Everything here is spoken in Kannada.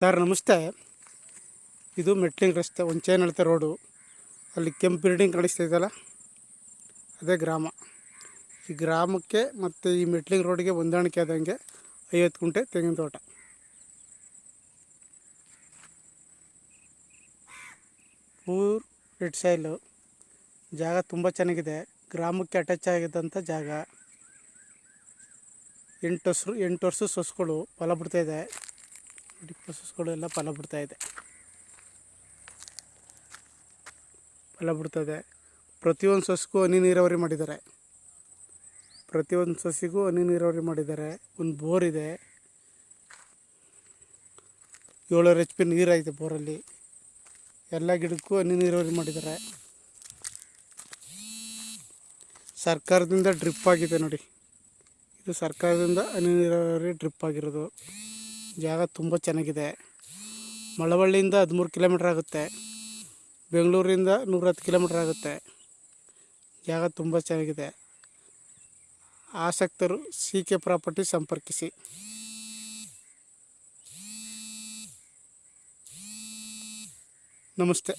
ಸರ್ ನಮಸ್ತೆ. ಇದು ಮೆಟ್ಲಿಂಗ್ ರಸ್ತೆ, ಒಂದು ಚೈನ್ ಅಳತೆ ರೋಡು. ಅಲ್ಲಿ ಕೆಂಪು ಬಿಲ್ಡಿಂಗ್ ಕಾಣಿಸ್ತಾ ಇದೆಯಲ್ಲ? ಅದೇ ಗ್ರಾಮ. ಈ ಗ್ರಾಮಕ್ಕೆ ಮತ್ತು ಈ ಮೆಟ್ಲಿಂಗ್ ರೋಡಿಗೆ ಹೊಂದಾಣಿಕೆ ಆದಂಗೆ ಐವತ್ತು ಗುಂಟೆ ತೆಂಗಿನ ತೋಟ. ಊರ್, ರೆಡ್ ಸೈಲು ಜಾಗ ತುಂಬ ಚೆನ್ನಾಗಿದೆ. ಗ್ರಾಮಕ್ಕೆ ಅಟ್ಯಾಚ್ ಆಗಿದ್ದಂಥ ಜಾಗ. ಎಂಟು ವರ್ಷ ಎಂಟು ವರ್ಷ ಸೊಸುಗಳು ಫಲ ಬಿಡ್ತಾ ಇದೆ. ನೋಡಿ ಪ್ರೊಸೆಸ್ಗಳು ಎಲ್ಲ ಫಲ ಬಿಡ್ತಾಯಿದೆ ಫಲ ಬಿಡ್ತಾ ಇದೆ. ಪ್ರತಿಯೊಂದು ಸೊಸಿಗೂ ಹನಿ ನೀರಾವರಿ ಮಾಡಿದ್ದಾರೆ. ಪ್ರತಿಯೊಂದು ಸಸಿಗೂ ಹನಿ ನೀರಾವರಿ ಮಾಡಿದ್ದಾರೆ. ಒಂದು ಬೋರ್ ಇದೆ. ಏಳೂರು ಎಚ್ ಪಿ ನೀರಾಗಿದೆ ಬೋರಲ್ಲಿ. ಎಲ್ಲ ಗಿಡಕ್ಕೂ ಹನಿ ನೀರಾವರಿ ಮಾಡಿದ್ದಾರೆ. ಸರ್ಕಾರದಿಂದ ಡ್ರಿಪ್ ಆಗಿದೆ ನೋಡಿ. ಇದು ಸರ್ಕಾರದಿಂದ ಹನಿ ನೀರಾವರಿ ಡ್ರಿಪ್ ಆಗಿರೋದು. ಜಾಗ ತುಂಬ ಚೆನ್ನಾಗಿದೆ. ಮಳವಳ್ಳಿಯಿಂದ ಹದಿಮೂರು ಕಿಲೋಮೀಟ್ರ್ ಆಗುತ್ತೆ. ಬೆಂಗಳೂರಿಂದ ನೂರಹತ್ತು ಕಿಲೋಮೀಟ್ರ್ ಆಗುತ್ತೆ. ಜಾಗ ತುಂಬ ಚೆನ್ನಾಗಿದೆ. ಆಸಕ್ತರು ಸಿ ಕೆ ಪ್ರಾಪರ್ಟಿ ಸಂಪರ್ಕಿಸಿ. ನಮಸ್ತೆ.